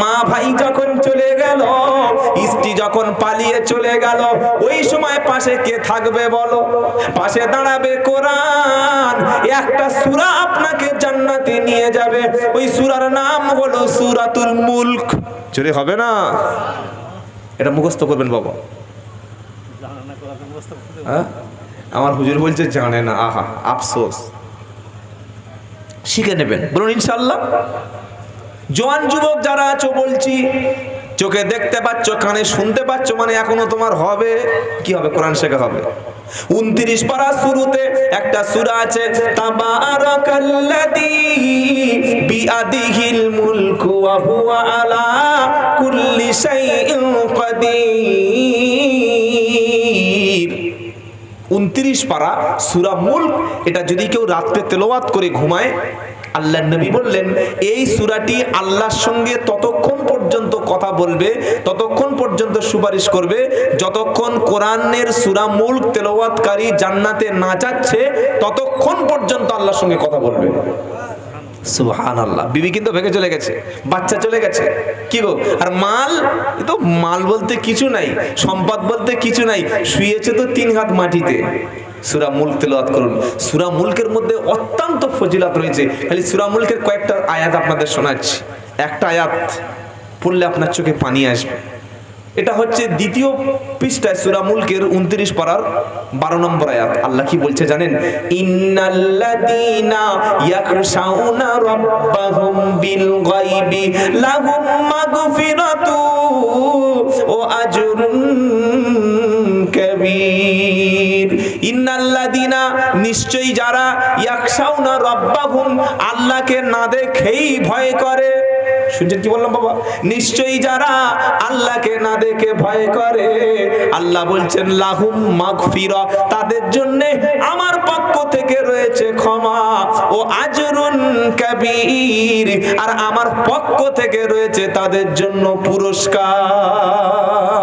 মা ভাই যখন চলে গেল স্ত্রী যখন পালিয়ে চলে গেল ওই সময় পাশে কে থাকবে বলো? পাশে দাঁড়াবে কোরআন। একটা সূরা আপনাকে জান্নাতে নিয়ে যাবে। ওই সূরার নাম হলো সূরাতুল মুলক। চলে হবে না? এটা মুখস্থ করবেন বাবা। হ্যাঁ? আমার হুজুর বলছে জানে না। আহা আফসোস। শিখে নেবেন। বলুন ইনশাল্লাহ জোয়ান যুবক যারা আছো, বলছি, চোখে দেখতে পাচ্ছ, কানে শুনতে পাচ্ছ মানে এখনও তোমার হবে, কি হবে, কোরআন শেখা হবে। উনত্রিশ পারা শুরুতে একটা সূরা আছে কুল্লি উনত্রিশ পারা সুরা মুল্ক, এটা যদি কেউ রাত্রে তেলাওয়াত করে ঘুমায় আল্লাহ নবী বললেন, এই সুরাটি আল্লাহর সঙ্গে ততক্ষণ পর্যন্ত কথা বলবে, ততক্ষণ পর্যন্ত সুপারিশ করবে, যতক্ষণ কোরআনের সুরা মুল্ক তেলাওয়াতকারী জান্নাতে না যাচ্ছে, ততক্ষণ পর্যন্ত আল্লাহর সঙ্গে কথা বলবে। চলে গেছে, বাচ্চা চলে গেছে। কি গো? আর মাল? তো মাল বলতে কিছু নাই, সম্পদ বলতে কিছু নাই, শুয়েছে তো তিন হাত মাটিতে। সুরা মুল্ক তেলাওয়াত করুন। সুরা মুলকের মধ্যে অত্যন্ত ফজিলাত রয়েছে। খালি সুরা মুলকের কয়েকটা আয়াত আপনাদের শোনাচ্ছি। একটা আয়াত পড়লে আপনার চোখে পানি আসবে। এটা হচ্ছে দ্বিতীয় পৃষ্ঠায় সূরা মুলকের 29 পারার 12 নম্বর আয়াত। আল্লাহ কি বলছে জানেন? ইন্নাল্লাযীনা ওয়া আজরুন যারা রাব্বাহুম, আল্লাহকে না দেখেই ভয় করে। শুনছেন কি বললাম বাবা? নিশ্চয়ই যারা আল্লাহকে না দেখে ভয় করে, আল্লাহ বলছেন, লাহুম মাগফিরা, তাদের জন্য আমার পক্ষ থেকে রয়েছে ক্ষমা ও আজরুন কাবীর। আর আমার পক্ষ থেকে রয়েছে তাদের জন্য পুরস্কার।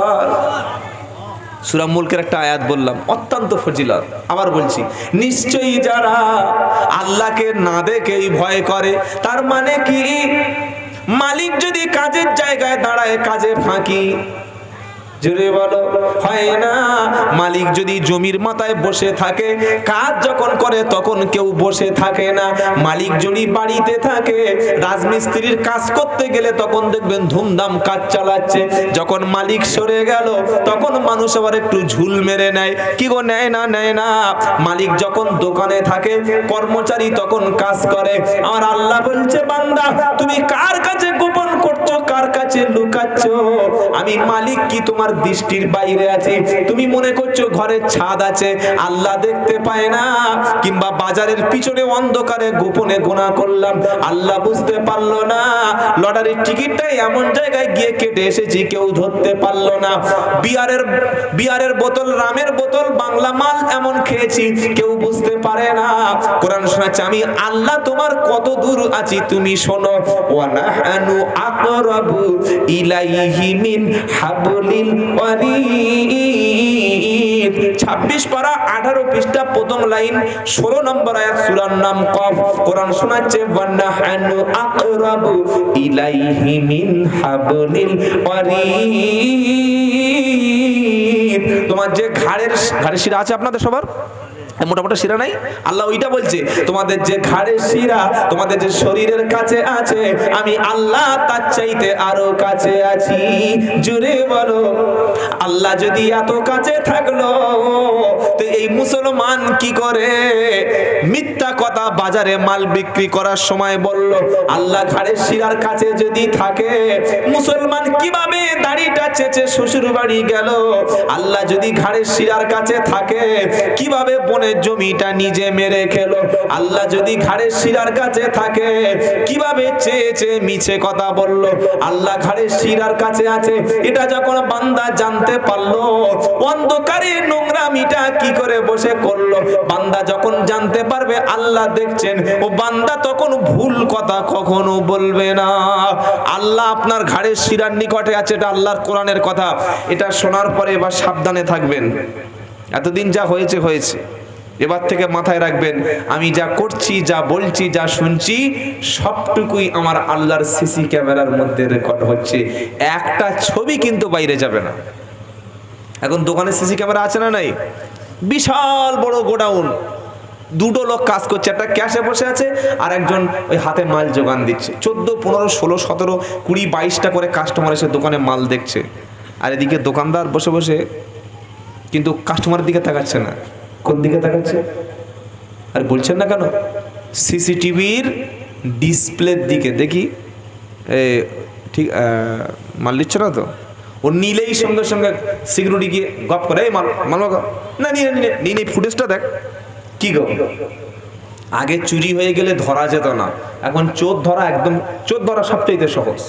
সুরা মুলকের একটা আয়াত বললাম, অত্যন্ত ফজিলত। আবার বলছি, নিশ্চয়ই যারা আল্লাহকে না দেখেই ভয় করে, তার মানে কি? মালিক যদি কাজের জায়গায় দাঁড়ায়, কাজে ফাঁকি হয় না? মালিক যদি জমির মাথায় বসে থাকে, কাজ যখন করে তখন কেউ বসে থাকে না। মালিক যদি বাড়িতে থাকে, রাজমিস্ত্রির কাজ করতে গেলে তখন দেখবেন ধুমধাম কাজ চালাচ্ছে। যখন মালিক সরে গেল, তখন মানুষ আবার একটু ঝুল মেরে নেয়। কি গো, নেয় না নেয় না? মালিক যখন দোকানে থাকে, কর্মচারী তখন কাজ করে। আমার আল্লাহ বলছে, বান্দা, তুমি কার কাছে গোপন করছ, কার কাছে লুকাচ্ছ? আমি মালিক কি তোমার দৃষ্টির বাইরে আছি? তুমি মনে করছ ঘরের ছাদ আছে, আল্লাহ দেখতে পায় না। কিংবা বাজারের পিছনে অন্ধকারে গোপনে গোনা করলাম, আল্লাহ বুঝতে পারল না। লটারির টিকিটটাই এমন জায়গায় গিয়ে কেটে এসেছি, কেউ ধরতে পারল না। বিয়ারের বিয়ারের বোতল, রামের বোতল, বাংলা মাল এমন খেয়েছি, কেউ বুঝতে পারে না। কোরআন শোনাচ্ছে, আমি আল্লাহ তোমার কত দূর আছি, তুমি শোনো, ওয়া নাহানু আকরাবু ইলাইহি মিন হাবলিল ওয়ারিদ। 26 পারা 18 পৃষ্ঠা প্রথম লাইন 16 নম্বর আয়াত সূরার নাম কফ। কোরআন শোনাচ্ছে ওয়া নাহানু আকরাবু ইলাইহি মিন হাবলিল ওয়ারিদ। তোমার যে ঘাড়ের ঘাড়ের শিরা আছে আপনাদের সবার? মোটামুটি শিরা নাই? আল্লাহ ওইটা বলছে, তোমাদের যে ঘাড়ের শিরা, তোমাদের যে শরীরের কাছে আছে, আমি আল্লাহ তার চাইতে আরও কাছে আছি। জুড়ে বলো, আল্লাহ যদি এত কাছে থাকল, তো এই মুসলমান কি করে? মিথ্যা কথা বাজারে মাল বিক্রি করার সময় বলল, আল্লাহ ঘাড়ের শিরার কাছে যদি থাকে, মুসলমান কীভাবে দাড়িটা চেচে শ্বশুর বাড়ি গেল? আল্লাহ যদি ঘাড়ের শিরার কাছে থাকে, কীভাবে বনে জমিটা নিজে মেরে খেলো। আল্লাহ যদি ঘাড়ের শিরার কাছে থাকে, কীভাবে চেয়ে চেয়ে মিছে কথা বলল? আল্লাহ ঘাড়ের শিরার কাছে আছে। এটা যখন বান্দা জানতে পারল, অন্ধকারে নোংরামিটা কি করে বসে করল? বান্দা যখন জানতে পারবে, আল্লাহ দেখছেন, ও বান্দা তখন ভুল কথা কখনো বলবে না। আল্লাহ আপনার ঘাড়ের শিরার নিকটে আছে, এটা আল্লাহর কোরআনের কথা। এটা শোনার পরে এবার সাবধানে থাকবেন। এতদিন যা হয়েছে হয়েছে। এবার থেকে মাথায় রাখবেন, আমি যা করছি, যা বলছি, যা শুনছি, সবটুকুই আমার আল্লাহর সিসি ক্যামেরার মধ্যে রেকর্ড হচ্ছে। একটা ছবি কিন্তু বাইরে যাবে না। এখন দোকানে সিসি ক্যামেরা আছে না নাই? বিশাল বড় গোডাউন। দুটো লোক কাজ করছে, একটা ক্যাশে বসে আছে, আর একজন ওই হাতে মাল যোগান দিচ্ছে। চোদ্দ, পনেরো, ষোলো, সতেরো, কুড়ি, বাইশটা করে কাস্টমার এসে দোকানে মাল দেখছে। আর এদিকে দোকানদার বসে বসে কিন্তু কাস্টমারের দিকে তাকাচ্ছে না। কোন দিকে তাকাচ্ছে? আর বলছেন না কেন? সিসিটিভির ডিসপ্লের দিকে। দেখি। এ, ঠিক মাল নিচ্ছ না তো? ও নিলেই সঙ্গে সঙ্গে সিকিউরিটি গিয়ে গপ করে, এই মাল মাল না, নিয়ে নিয়ে নিয়ে ফুটেজটা দেখ। কি গো? আগে চুরি হয়ে গেলে ধরা যেত না। এখন চোর ধরা একদম, চোর ধরা সবচেয়ে সহজ।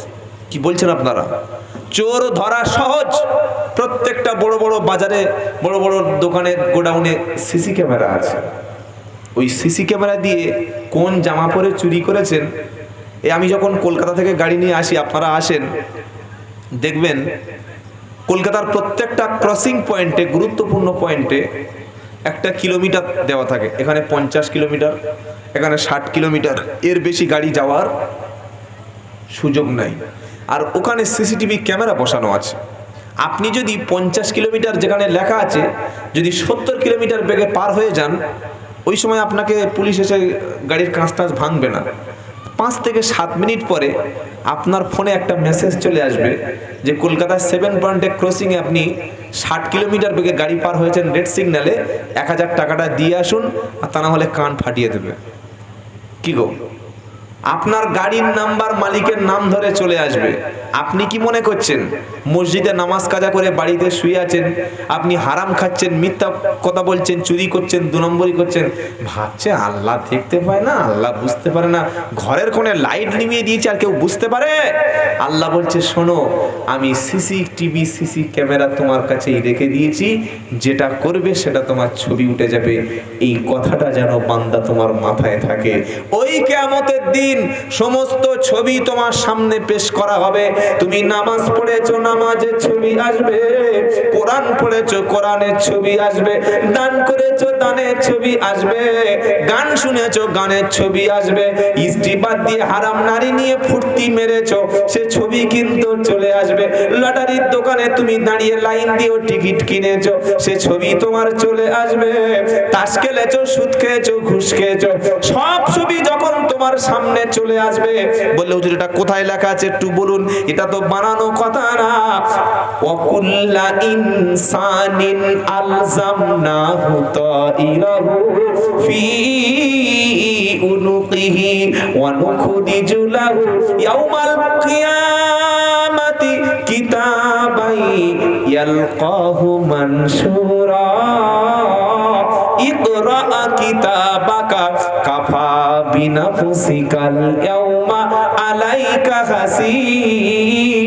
কি বলছেন আপনারা? চোর ধরা সহজ। প্রত্যেকটা বড় বড় বাজারে, বড় বড় দোকানে, গোডাউনে সিসি ক্যামেরা আছে। ওই সিসি ক্যামেরা দিয়ে কোন জামা পরে চুরি করেছেন? এ আমি যখন কলকাতা থেকে গাড়ি নিয়ে আসি, আপনারা আসেন, দেখবেন কলকাতার প্রত্যেকটা ক্রসিং পয়েন্টে গুরুত্বপূর্ণ পয়েন্টে একটা কিলোমিটার দেওয়া থাকে। এখানে পঞ্চাশ কিলোমিটার, এখানে ষাট কিলোমিটার। এর বেশি গাড়ি যাওয়ার সুযোগ নাই। আর ওখানে সিসিটিভি ক্যামেরা বসানো আছে। আপনি যদি পঞ্চাশ কিলোমিটার যেখানে লেখা আছে, যদি সত্তর কিলোমিটার বেগে পার হয়ে যান, ওই সময় আপনাকে পুলিশ এসে গাড়ির কাঁচ টাঁচ ভাঙবে না। পাঁচ থেকে সাত মিনিট পরে আপনার ফোনে একটা মেসেজ চলে আসবে যে কলকাতার সেভেন পয়েন্টে ক্রসিংয়ে আপনি ষাট কিলোমিটার বেগে গাড়ি পার হয়েছেন রেড সিগন্যালে এক হাজার টাকাটা দিয়ে আসুন আর তা না হলে কান ফাটিয়ে দেবে। কি গো? আপনার গাড়ির নাম্বার মালিকের নাম ধরে চলে আসবে। আপনি কি মনে করছেন? মসজিদে নামাজ কাজা করে বাড়িতে শুয়ে আছেন, আপনি হারাম খাচ্ছেন, মিথ্যা কথা বলছেন, চুরি করছেন দু নম্বরই করছেন। ভাবছে আল্লাহ দেখতে পায় না, আল্লাহ বুঝতে পারে না। ঘরের কোণে লাইট নিভিয়ে দিয়েছে, আর কেউ বুঝতে পারে? আল্লাহ বলছে, শোনো, আমি সিসি টিভি সিসি ক্যামেরা তোমার কাছেই রেখে দিয়েছি। যেটা করবে সেটা তোমার ছবি উঠে যাবে। এই কথাটা যেন বান্দা তোমার মাথায় থাকে। ওই কেয়ামতের দিন সমস্ত ছবি তোমার সামনে পেশ করা হবে। তুমি নামাজ পড়েছো, নামাজের ছবি আসবে, কোরআন পড়েছো, কোরআনের ছবি আসবে, দান করেছ দানের ছবি আসবে, গান শুনেছো, গানের ছবি আসবে। স্ত্রী দিয়ে হারাম নারী নিয়ে ফুর্তি মেরেছো, সে ছবি কিন্তু চলে আসবে। লটারির দোকানে তুমি দাঁড়িয়ে লাইন দিয়েও টিকিট কিনেছো, সে ছবি তোমার চলে আসবে। তাস খেলেছো, সুদ খেয়েছো, ঘুষ খেয়েছো, সব ছবি যখন তোমার সামনে চলে আসবে, বললে, হুজুর, এটা কোথায় লেখা আছে একটু বলুন, এটা তো বানানো কথা না। ওয়াকুল্লা ইনসানিন আলজামনাহু তাইরাহু ফি উনুকিহি ওয়া নুখরিজু লাহু ইয়াউমাল কিয়ামাতি কিতাবাই ইয়ালকাহু মানশুরা ইকরা কিতাবাকা কাফা বিনাফসিকাল ইয়াউমা আলাইকা হাসিবা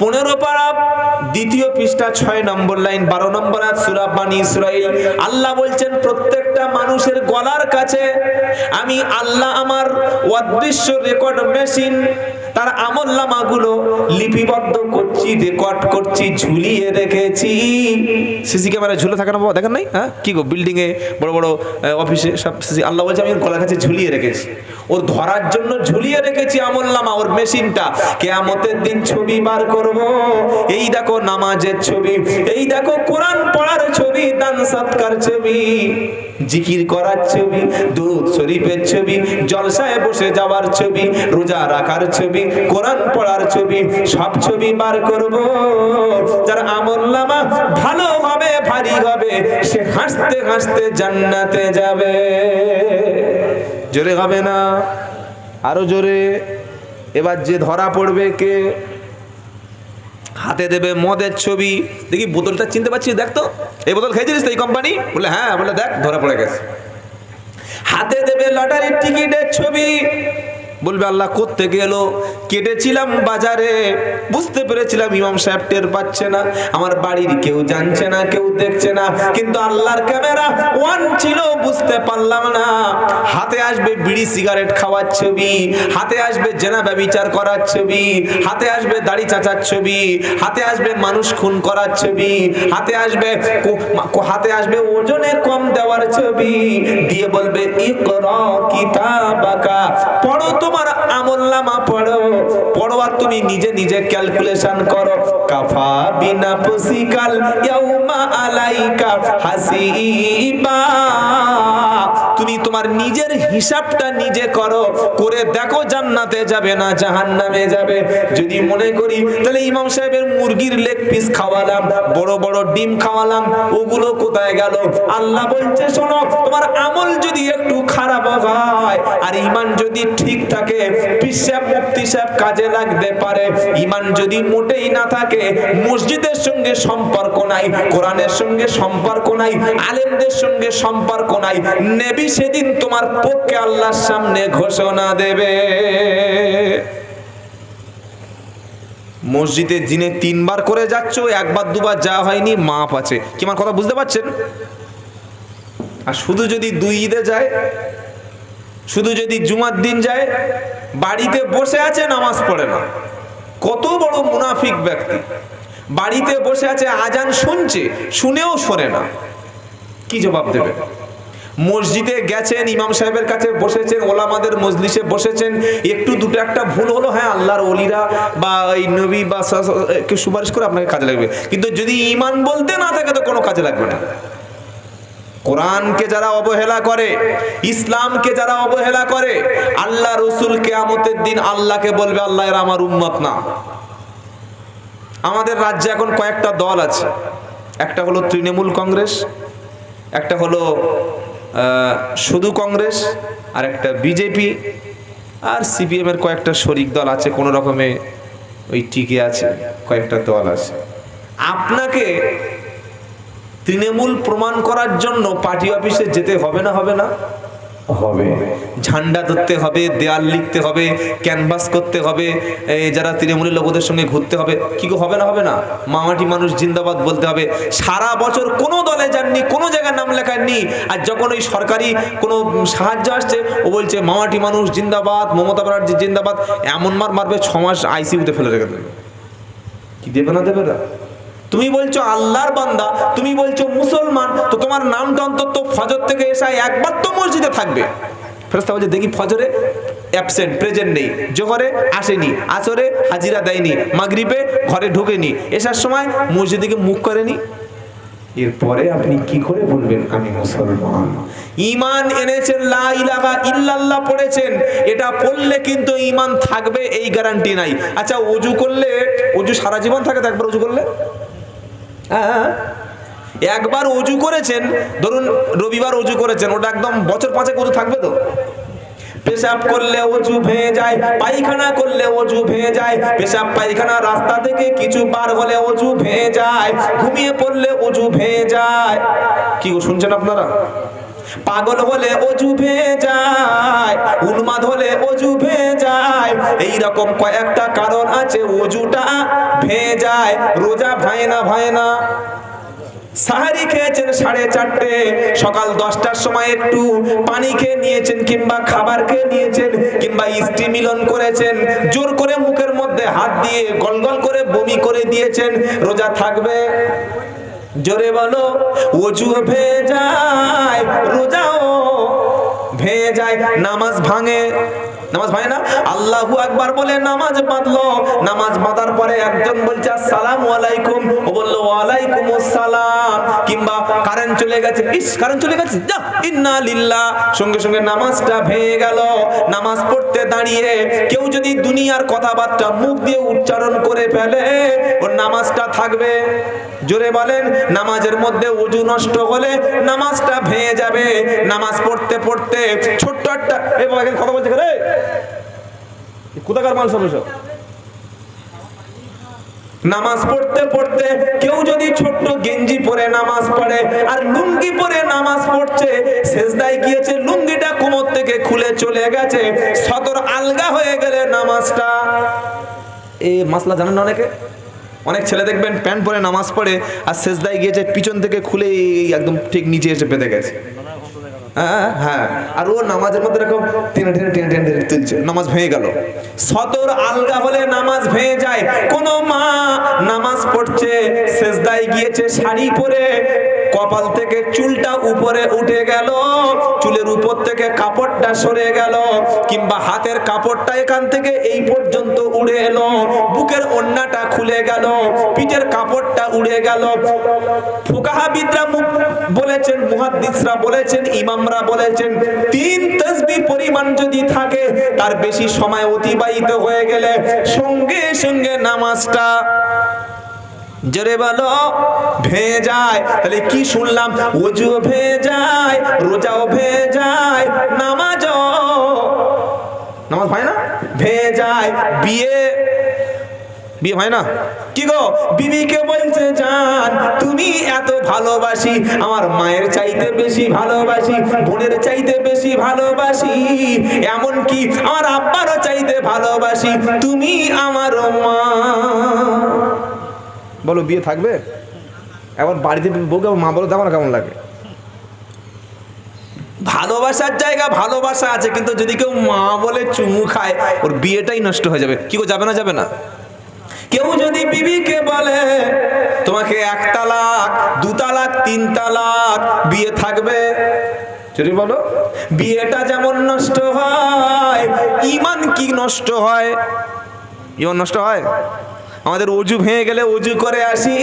পনেরো পারা দ্বিতীয় পৃষ্ঠা ছয় নম্বর লাইন, বারো নম্বর সুরা বানী ইসরাইল আল্লাহ বলছেন, প্রত্যেকটা মানুষের গলার কাছে আমি আল্লাহ আমার অদৃশ্য রেকর্ড মেশিন তার আমল নামাগুলো লিপিবদ্ধ করছি রেকর্ড করছি, ঝুলিয়ে রেখেছি। সিসি ক্যামেরা ঝুলে থাকে না বাবা, দেখেন নাই? হ্যাঁ? কি গো বিল্ডিং এ বড় বড় অফিসে সব সিসি, আল্লাহ বলছে, আমি ওর গলার কাছে ঝুলিয়ে রেখেছি। ওর ধরার জন্য ঝুলিয়ে রেখেছি আমল নামা, ওর মেশিনটা। কেয়ামতের দিন ছবি বার করব। এই দেখো নামাজের ছবি, এই দেখো কোরআন পড়ার ছবি, দান সৎকার ছবি। জিকির করার ছবি দুধ শরীফের ছবি, জলসায় বসে যাওয়ার ছবি, রোজা রাখার ছবি, কোরআন পড়ার ছবি, সব ছবি বার করব। যার আমল নামা ভালো হবে ভারী হবে, সে হাসতে হাসতে জান্নাতে যাবে। জোরে হবে না? আরও জোরে? এবার যে ধরা পড়বে কে? হাতে দেবে মদের ছবি। দেখি বোতলটা চিনতে পারছিস? দেখ তো। এই বোতল খেয়েছিলিস তো এই কোম্পানি বলে হ্যাঁ। বলে দেখ, ধরা পড়ে গেছে। হাতে দেবে লটারির টিকিটের ছবি। বলবে, আল্লাহ করতে এলো কেটেছিলাম বাজারে। বুঝতে পেরেছিলাম ইমাম সাহেব টের পাচ্ছে না। আমার বাড়ির কেউ জানছে না, কেউ দেখছে না। কিন্তু আল্লাহর ক্যামেরা ওয়ান ছিল বুঝতে পারলাম না। হাতে আসবে বিড়ি সিগারেট খাওয়ার ছবি, হাতে আসবে জেনা ব্যবিচার করার ছবি, হাতে আসবে দাড়ি চাচার ছবি, হাতে আসবে মানুষ খুন করার ছবি, হাতে আসবে হাতে আসবে ওজনে কম দেওয়ার ছবি। দিয়ে বলবে পড়ো তোমার আমলনামা পড়ো। পড়ো আর তুমি নিজে নিজে ক্যালকুলেশন করো। কাফা বিনা পুসিকাল ইয়াউমা আলাইকা হাসিবা। তোমার নিজের হিসাবটা নিজে করো। করে দেখো জান্নাতে যাবে না, জাহান্নামে যাবে। যদি মনে করি, তাহলে ইমাম সাহেবের মুরগির লেগ পিস খাওয়ালাম, বড় বড় ডিম খাওয়ালাম, ওগুলো কোথায় গেল? আল্লাহ বলছে, শোনো, তোমার আমল যদি একটু খারাপ হয়, আর ইমান যদি ঠিক থাকে, পিসাব সাহেব কাজে লাগতে পারে। ইমান যদি মোটেই না থাকে, মসজিদের সঙ্গে সম্পর্ক নাই, কোরআনের সঙ্গে সম্পর্ক নাই, আলেমদের সঙ্গে সম্পর্ক নাই। নেবি সেদিন তোমার পক্ষে আল্লাহর সামনে ঘোষণা দেবে। মসজিদে দিনে তিনবার করে যাচ্ছ, একবার, দুবার যা হয়নি, মাপ আছে। কি আমার কথা বুঝতে পারছেন? আর শুধু যদি দুই ঈদে যায়, শুধু যদি জুমার দিন যায়, বাড়িতে বসে আছে, নামাজ পড়ে না। কত বড় মুনাফিক ব্যক্তি। বাড়িতে বসে আছে, আজান শুনছে, শুনেও শোনে না। কি জবাব দেবে? মসজিদে গেছেন, ইমাম সাহেবের কাছে বসেছেন, ওলামাদের মজলিসে বসেছেন। একটু দুটো একটা ভুল হলো হ্যাঁ আল্লাহর অলিরা বা এই নবী বা সুপারিশ করে আপনাকে কাজে লাগবে। কিন্তু যদি ইমান বলতে না থাকে, তো কোনো কাজে লাগবে না। কোরআনকে যারা অবহেলা করে, ইসলামকে যারা অবহেলা করে, আল্লাহ রসুল কেয়ামতের দিন আল্লাহকে বলবে, আল্লাহ, এরা আমার উম্মত না। আমাদের রাজ্যে এখন কয়েকটা দল আছে। একটা হলো তৃণমূল কংগ্রেস, একটা হলো শুধু কংগ্রেস আর একটা বিজেপি আর সিপিএম এর কয়েকটা শরিক দল আছে, কোনো রকমে ওই টিকে আছে, কয়েকটা দল আছে। আপনাকে তৃণমূল প্রমাণ করার জন্য পার্টি অফিসে যেতে হবে না হবে না? হবে। ঝান্ডা ধরতে হবে, দেয়াল লিখতে হবে, ক্যানভাস করতে হবে যারা তৃণমূলের লোকদের সঙ্গে ঘুরতে হবে, কি হবে না হবে না? মামাটি মানুষ জিন্দাবাদ বলতে হবে। সারা বছর কোনো দলে যাননি, কোনো জায়গায় নাম লেখাননি। আর যখন ওই সরকারি কোনো সাহায্য আসছে, ও বলছে, মামাটি মানুষ জিন্দাবাদ, মমতা ব্যানার্জি জিন্দাবাদ। এমন মার মারবে ছ মাস আইসিইউতে ফেলে রেখে দেবে। কি দেবে না দেবে না তুমি বলছো আল্লাহর বান্দা, তুমি বলছো মুসলমান, তো তোমার নামটা অন্তত ফজর থেকে এসে একবার তো মসজিদে থাকবে। ফেরস্তা বলছে, দেখি ফজরে অ্যাবসেন্ট প্রেজেন্ট নেই, জোহরে আসেনি, আসরে হাজিরা দেয়নি, মাগরিবে ঘরে ঢোকেনি, এসার সময় মসজিদে গিয়ে মুখ করেনি? এরপরে আপনি কি করে বলবেন, আমি মুসলমান ইমান এনেছেন, লা ইলাহা ইল্লাল্লাহ পড়েছেন, এটা পড়লে কিন্তু ইমান থাকবে, এই গ্যারান্টি নাই। আচ্ছা অজু করলে, অজু সারা জীবন থাকে একবার অজু করলে? হ্যাঁ একবার অজু করেছেন, ধরুন রবিবার অজু করেছেন, ওটা একদম বছর পাঁচে অজু থাকবে তো? পেশাব করলে অজু ভেঙে যায়, পায়খানা করলে অজু ভেঙে যায়, পেশাব পায়খানা রাস্তা থেকে কিছু পার হলে অজু ভেঙে যায়, ঘুমিয়ে পড়লে অজু ভেঙে যায়। কি শুনছেন আপনারা? পাগল হলে অজু ভেঙে যায় উন্মাদ হলে অজু ভেঙে যায় এই রকম কয়েকটা কারণ আছে, অজুটা ভেঙে যায় রোজা ভাই না ভাই না সাহারি খেয়েছেন সাড়ে চারটে, সকাল দশটার সময় একটু পানি খেয়ে নিয়েছেন কিংবা খাবার খেয়ে নিয়েছেন কিংবা ইষ্টি মিলন করেছেন, জোর করে মুখের মধ্যে হাত দিয়ে গলগল করে বমি করে দিয়েছেন, রোজা থাকবে? জোরে বলো, অজু ভেয়ে যায় রোজাও ভেয়ে যায় নামাজ ভাঙে। নামাজ ভাঙে না? আল্লাহু আকবার বলে নামাজ বাঁধলো। নামাজ বাঁধার পরে একজন বলছে, আসসালামু আলাইকুম। ও বলল, ওয়ালাইকুম আসসালাম। কিংবা, কারেন্ট চলে গেছে। ইস, কারেন্ট চলে গেছে। যা ইন্না লিল্লাহ। সঙ্গে সঙ্গে নামাজটা ভেঙে গেল। নামাজ পড়তে দাঁড়িয়ে কেউ যদি দুনিয়ার কথাবার্তা মুখ দিয়ে উচ্চারণ করে ফেলে, ওর নামাজটা থাকবে। জোরে বলেন, নামাজের মধ্যে উজু নষ্ট হলে নামাজটা ভেঙে যাবে। নামাজ পড়তে পড়তে ছোট্ট একটা কথা বলছে রে কোথাকার মাল সব নামাজ পড়তে পড়তে কেউ যদি ছোট্ট গেঞ্জি পরে নামাজ পড়ে আর লুঙ্গি পরে নামাজ পড়ছে, সেজদায় গিয়েছে, লুঙ্গিটা কোমর থেকে খুলে চলে গেছে, সদর আলগা হয়ে গেলে নামাজটা। এ মাসলা জানেন অনেকে? অনেক ছেলে দেখবেন প্যান্ট পরে নামাজ পড়ে আর সেজদায় গিয়েছে পিছন থেকে খুলে একদম ঠিক নিচে এসে বেঁধে গেছে। হ্যাঁ হ্যাঁ। আর ও নামাজের মধ্যে টেনে টেনে টেনে টেনে তুলছে। নামাজ ভেঙে গেল। সদর আলগা নামাজ ভেঙে যায়। কোন মা নামাজ পড়ছে, সেজদায় গিয়েছে শাড়ি পরে, কপাল থেকে চুলটা উপরে উঠে গেল। চুলের উপর থেকে কাপড়টা সরে গেল, কিংবা হাতের কাপড়টা এখান থেকে এই পর্যন্ত উড়ে এলো, বুকের ওন্নাটা খুলে গেল, পিঠের কাপড়টা উড়ে গেল। ফুকাহাবিদরা বলেছেন, মুহাদ্দিসরা বলেছেন, ইমামরা বলেছেন, তিন তসবি পরিমাণ যদি থাকে, তার বেশি সময় অতিবাহিত হয়ে গেলে সঙ্গে সঙ্গে নামাজটা জোরে বলো ভেয়ে যায় তাহলে কি শুনলাম? ওজু ভেয়ে যায় রোজাও ভেয়ে যায় নামাজও। নামাজ হয় না? ভেয়ে যায় বিয়ে। বিয়ে হয় না? কি গো? বিবিকে বলছে, জান, তুমি এত ভালোবাসি, আমার মায়ের চাইতে বেশি ভালোবাসি, বোনের চাইতে বেশি ভালোবাসি এমন কি আমার আব্বারও চাইতে ভালোবাসি, তুমি আমার মা। বলো বিয়ে থাকবে? এখন বাড়িতে বউকে মা বলো দেখো না কেমন লাগে। ভালোবাসার জায়গা ভালোবাসা আছে কিন্তু যদি কেউ মা বলে চুমু খায় ওর বিয়েটাই নষ্ট হয়ে যাবে। কি যাবে না যাবে না? কেউ যদি বিবিকে বলে তোমাকে এক তালাক দু তালাক তিন তালাক বিয়ে থাকবে? যদি বলো। বিয়েটা যেমন নষ্ট হয় ইমান কি নষ্ট হয়? ইমান নষ্ট হয়? আমাদের অজু ভেঙে গেলে অজু করে আসি,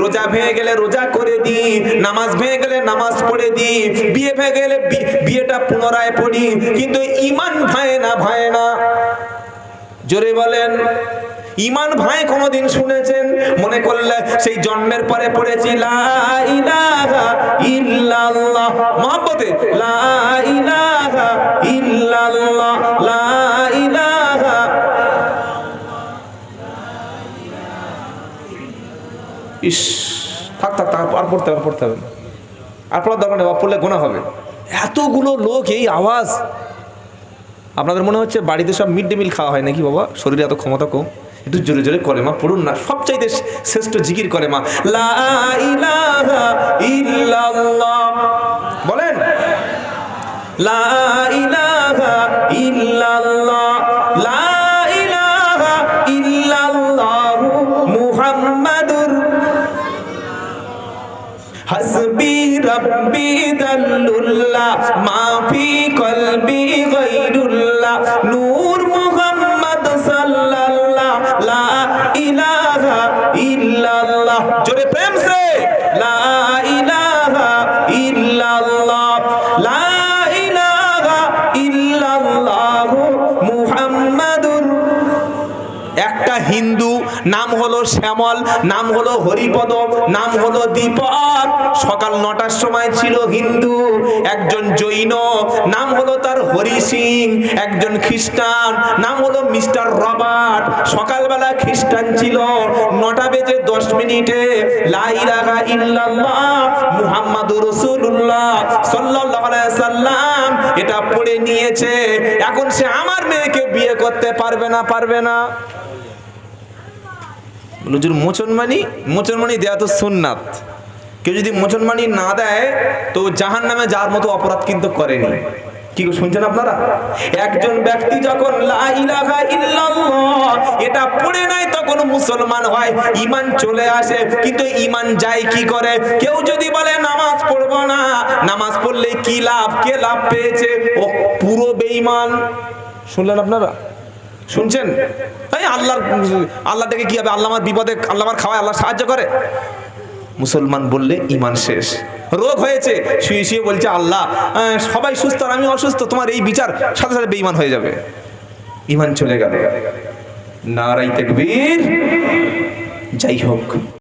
রোজা ভেঙে গেলে রোজা করে দিই নামাজ ভেঙে গেলে নামাজ পড়ে দিই বিয়ে ভেঙে গেলে বিয়েটা পুনরায় পড়ি, কিন্তু ইমান ভায় না ভায় না। জোরে বলেন, ইমান ভাই কোনদিন শুনেছেন? মনে করলে সেই জন্মের পরে পড়েছি মহব্বতে, লা ইস, থাক থাক থাক, আর পড়তে হবে পড়তে হবে না। আর পড়ার দরকার নেই পড়লে গোনা হবে। এতগুলো লোক, এই আওয়াজ। আপনাদের মনে হচ্ছে বাড়িতে সব মিড ডে মিল খাওয়া হয় নাকি, বাবা? শরীরে এত ক্ষমতা কম? একটু জোরে জোরে করে, মা, পড়ুন না। সবচাইতে শ্রেষ্ঠ জিকির করে, মা। বলেন। লা হাসবি রব্বি দাল্লুল্লাহ মা শ্যামল, নাম হলো হরিপদ, নাম হলো দীপক। সকাল নটার সময় ছিল হিন্দু, একজন জৈন, নাম হলো তার হরি সিং, একজন খ্রিস্টান, নাম হলো মিস্টার রবার্ট। সকালবেলা খ্রিস্টান ছিল, নটা বেজে দশ মিনিটে লাইলাহা ইল্লাল্লাহ মুহাম্মাদুর রাসূলুল্লাহ সাল্লাম এটা পড়ে নিয়েছে। এখন সে আমার মেয়েকে বিয়ে করতে পারবে না পারবে না। হুজুর মোচনমানি মোচনমানি দেয়া তো সুন্নাত। কেউ যদি মোচনমানি না দেয়, তো জাহান নামে যার মতো অপরাধ কিন্তু করেনি। কি শুনছেন আপনারা? একজন ব্যক্তি যখন এটা পড়ে নাই, তখন মুসলমান হয়, ঈমান চলে আসে, কিন্তু ঈমান যায় কি করে? কেউ যদি বলে, নামাজ পড়ব না। নামাজ পড়লে কি লাভ? কে লাভ পেয়েছে? ও পুরো বেঈমান। শুনলেন আপনারা? শুনছেন? এই আল্লাহর, আল্লাহ থেকে কি হবে? আল্লাহ আমার বিপদে, আল্লাহ আমার খাওয়ায় আল্লাহ সাহায্য করে। মুসলমান বললে ইমান শেষ। রোগ হয়েছে, শুয়ে শুয়ে বলছে আল্লাহ সবাই সুস্থ আর আমি অসুস্থ, তোমার এই বিচার সাথে সাথে বেঈমান হয়ে যাবে। ইমান চলে গেল। নারাই তেকবীর। যাই হোক।